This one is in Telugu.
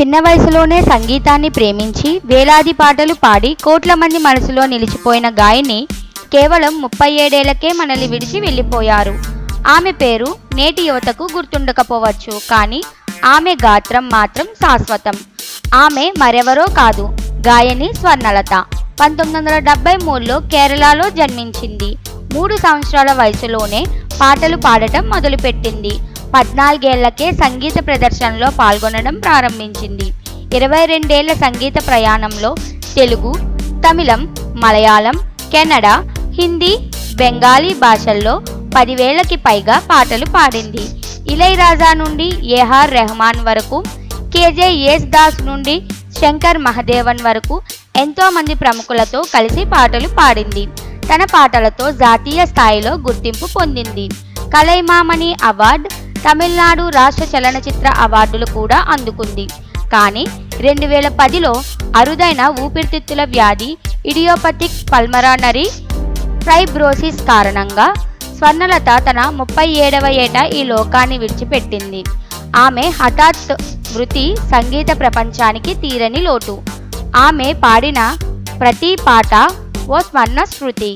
చిన్న వయసులోనే సంగీతాన్ని ప్రేమించి వేలాది పాటలు పాడి కోట్ల మంది మనసులో నిలిచిపోయిన గాయని కేవలం ముప్పై ఏడేళ్ళకే మనల్ని విడిచి వెళ్ళిపోయారు. ఆమె పేరు నేటి యువతకు గుర్తుండకపోవచ్చు కానీ ఆమె గాత్రం మాత్రం శాశ్వతం. ఆమె మరెవరో కాదు గాయని స్వర్ణలత. పంతొమ్మిది వందల డెబ్బై మూడులో కేరళలో జన్మించింది. మూడు సంవత్సరాల వయసులోనే పాటలు పాడటం మొదలుపెట్టింది. పద్నాలుగేళ్ళకే సంగీత ప్రదర్శనలో పాల్గొనడం ప్రారంభించింది. ఇరవై రెండేళ్ళ సంగీత ప్రయాణంలో తెలుగు తమిళం మలయాళం కెనడా హిందీ బెంగాలీ భాషల్లో పదివేలకి పైగా పాటలు పాడింది. ఇళయరాజా నుండి ఏఆర్ రెహమాన్ వరకు కేజే యేస్ దాస్ నుండి శంకర్ మహదేవన్ వరకు ఎంతోమంది ప్రముఖులతో కలిసి పాటలు పాడింది. తన పాటలతో జాతీయ స్థాయిలో గుర్తింపు పొందింది. కలైమామణి అవార్డ్ తమిళనాడు రాష్ట్ర చలనచిత్ర అవార్డులు కూడా అందుకుంది. కానీ రెండు వేల పదిలో అరుదైన ఊపిరితిత్తుల వ్యాధి ఇడియోపతిక్ పల్మరానరీ ఫైబ్రోసిస్ కారణంగా స్వర్ణలత తన ముప్పై ఏడవ ఏట ఈ లోకాన్ని విడిచిపెట్టింది. ఆమె హఠాత్ మృతి సంగీత ప్రపంచానికి తీరని లోటు. ఆమె పాడిన ప్రతి పాట ఓ స్వర్ణ స్మృతి